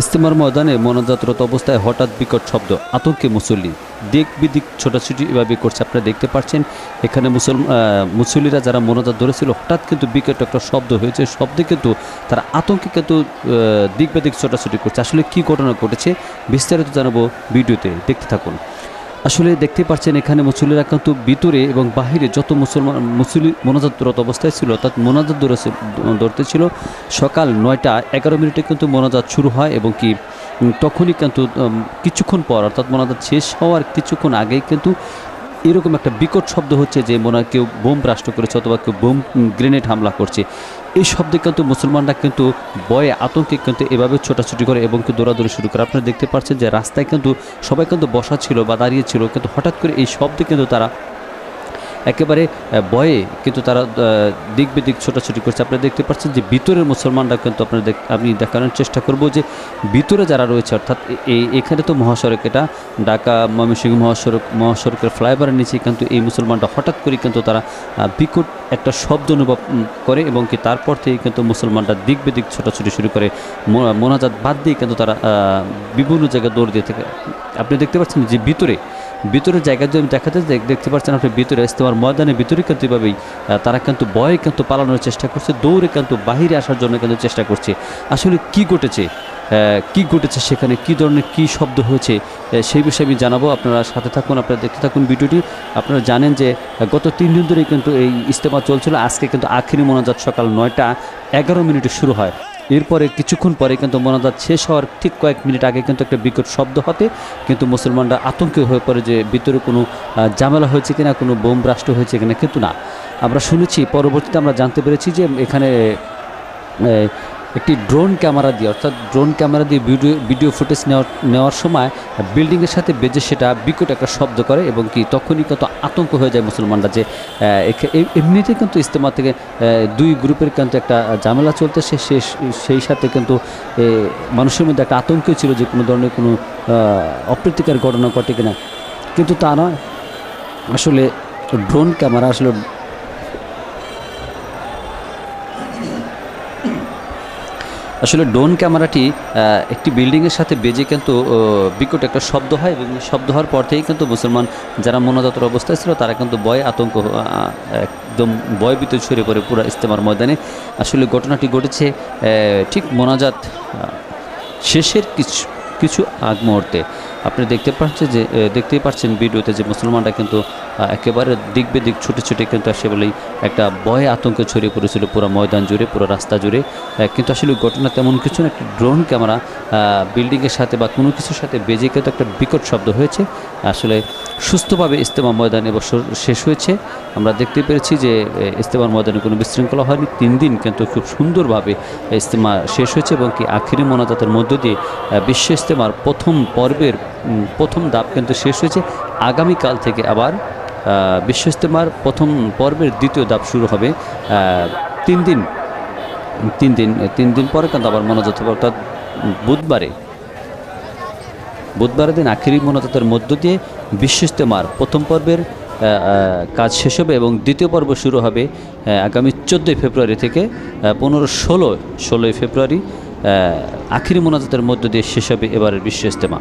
ইস্তেমার ময়দানে মনোজাতরত অবস্থায় হঠাৎ বিকট শব্দ, আতঙ্কে মুসল্লি। দিক বিদিক ছোটাছুটি এভাবে করছে, আপনারা দেখতে পাচ্ছেন। এখানে মুসলমান মুসল্লিরা যারা মনোজাত ধরেছিল, হঠাৎ কিন্তু বিকট একটা শব্দ হয়েছে। শব্দে কিন্তু তারা আতঙ্কে কিন্তু দিক বেদিক ছোটাছুটি করছে। আসলে কি ঘটনা ঘটেছে, বিস্তারিত জানাব ভিডিওতে। দেখতে থাকুন। আসলে দেখতে পাচ্ছেন এখানে মুসল্লিরা কিন্তু ভিতরে এবং বাহিরে যত মুসলমান মুসলি মোনাজাতরত অবস্থায় ছিল, অর্থাৎ মোনাজাত ধরতে ছিল, সকাল নয়টা এগারো মিনিটে কিন্তু মোনাজাত শুরু হয় এবং কি তখনই কিন্তু কিছুক্ষণ পর অর্থাৎ মোনাজাত শেষ হওয়ার কিছুক্ষণ আগেই কিন্তু এরকম একটা বিকট শব্দ হচ্ছে যে মনে হয় কেউ বোম রাষ্ট্র করেছে অথবা কেউ বোম গ্রেনেড হামলা করছে। এই শব্দে কিন্তু মুসলমানরা কিন্তু বয়ে আতঙ্কে কিন্তু এভাবে ছোটাছুটি করে এবং কিন্তু দৌড়াদৌড়ি শুরু করে। আপনারা দেখতে পাচ্ছেন যে রাস্তায় কিন্তু সবাই কিন্তু বসা ছিল বা দাঁড়িয়ে ছিল, কিন্তু হঠাৎ করে এই শব্দে কিন্তু তারা একেবারে ভয়ে কিন্তু তারা দিক বিদিক ছোটাছুটি করছে। আপনারা দেখতে পাচ্ছেন যে ভিতরের মুসলমানরা কিন্তু আপনারা আমি দেখানোর চেষ্টা করব যে ভিতরে যারা রয়েছে, অর্থাৎ এখানে তো মহাসড়ক, এটা ঢাকা ময়মনসিংহ মহাসড়ক, মহাসড়কের ফ্লাইওভারের নিচে কিন্তু এই মুসলমানরা হঠাৎ করে কিন্তু তারা বিকট একটা শব্দ অনুভব করে এবং কি তারপর থেকে কিন্তু মুসলমানরা দিক বিদিক ছোটাছুটি শুরু করে। মোনাজাত বাদ দিয়ে কিন্তু তারা বিভিন্ন জায়গায় দৌড় দিয়ে থাকে। আপনি দেখতে পাচ্ছেন যে ভিতরে ভিতরের জায়গা যদি দেখাতে দেখ- দেখতে পাচ্ছেন আপনি ভিতরে ইস্তেমার ময়দানের ভিতরে কিন্তু এভাবেই তারা কিন্তু ভয়ে কিন্তু পালানোর চেষ্টা করছে, দৌড়ে কিন্তু বাহিরে আসার জন্য কিন্তু চেষ্টা করছে। আসলে কি ঘটেছে? কি ঘটেছে সেখানে? কি ধরনের কি শব্দ হয়েছে? সেই বিষয়ে আমি জানাব। আপনারা সাথে থাকুন, আপনারা দেখতে থাকুন ভিডিওটি। আপনারা জানেন যে গত তিন দিন ধরেই কিন্তু এই ইস্তেমা চলছিল। আজকে কিন্তু আখেরি মোনাজাত সকাল নয়টা এগারো মিনিটে শুরু হয়। এরপরে কিছুক্ষণ পরে কিন্তু মোনাজাত শেষ হওয়ার ঠিক কয়েক মিনিট আগে কিন্তু একটা বিকট শব্দ হতে কিন্তু মুসলমানরা আতঙ্কে হয়ে পড়ে যে ভিতরে কোনো জামেলা হয়েছে কিনা, কোনো বোম রাষ্ট্র হয়েছে কিনা, কিন্তু না। আমরা শুনেছি, পরবর্তীতে আমরা জানতে পেরেছি যে এখানে একটি ড্রোন ক্যামেরা দিয়ে অর্থাৎ ড্রোন ক্যামেরা দিয়ে ভিডিও ভিডিও ফুটেজ নেওয়ার নেওয়ার সময় বিল্ডিংয়ের সাথে বেজে সেটা বিকট একটা শব্দ করে এবং কি তখনই কত আতঙ্ক হয়ে যায় মুসলমানরা যে আহ, এখে- এ- এমনিতেই কিন্তু ইস্তেমা থেকে দুই গ্রুপের কিন্তু একটা ঝামেলা চলতেছে সে সেই সাথে কিন্তু মানুষের মধ্যে একটা আতঙ্ক ছিল যে কোনো ধরনের কোনো অপ্রীতিকর ঘটনা ঘটে কিনা। কিন্তু তা নয়। আসলে ড্রোন ক্যামেরা আসলে আসলে ডোন ক্যামেরাটি একটি বিল্ডিংয়ের সাথে বেজে কিন্তু বিকট একটা শব্দ হয় এবং শব্দ হওয়ার পর থেকেই কিন্তু মুসলমান যারা মনোজাতর অবস্থায় ছিল, তারা কিন্তু ভয় আতঙ্ক একদম ভয়ভীত ছড়িয়ে পড়ে পুরো ইস্তেমার ময়দানে। আসলে ঘটনাটি ঘটেছে ঠিক মোনাজাত শেষের কিছু কিছু আগ মুহূর্তে। আপনি দেখতে পাচ্ছেন যে দেখতেই পাচ্ছেন ভিডিওতে যে মুসলমানরা কিন্তু একেবারে দিক বেদিক, ছুটে ছুটে কিন্তু আসে বলেই একটা ভয় আতঙ্ক ছড়িয়ে পড়েছিল পুরো ময়দান জুড়ে, পুরো রাস্তা জুড়ে। কিন্তু আসলে ঘটনা তেমন কিছু না, একটা ড্রোন ক্যামেরা বিল্ডিংয়ের সাথে বা কোনো কিছুর সাথে বেজে কিন্তু একটা বিকট শব্দ হয়েছে। আসলে সুস্থভাবে ইস্তেমা ময়দান এবছর শেষ হয়েছে। আমরা দেখতে পেরেছি যে ইস্তেমার ময়দানে কোনো বিশৃঙ্খলা হয়নি। তিন দিন কিন্তু খুব সুন্দরভাবে ইস্তেমা শেষ হয়েছে এবং কি আখিরি মোনাজাতের মধ্য দিয়ে বিশ্ব ইস্তেমার প্রথম পর্বের প্রথম ধাপ কিন্তু শেষ হয়েছে। আগামীকাল থেকে আবার বিশ্ব ইস্তেমার প্রথম পর্বের দ্বিতীয় ধাপ শুরু হবে তিন দিন তিন দিন তিন দিন পরে কিন্তু আবার মোনাজাত অর্থাৎ বুধবারে, বুধবারের দিন আখেরি মোনাজাতের মধ্য দিয়ে বিশ্ব ইস্তেমার প্রথম পর্বের কাজ শেষ হবে এবং দ্বিতীয় পর্ব শুরু হবে আগামী চোদ্দোই ফেব্রুয়ারি থেকে পনেরো ষোলো, ষোলোই ফেব্রুয়ারি আখিরি মোনাজাতের মধ্য দিয়ে শেষ হবে এবারের বিশ্ব ইস্তেমা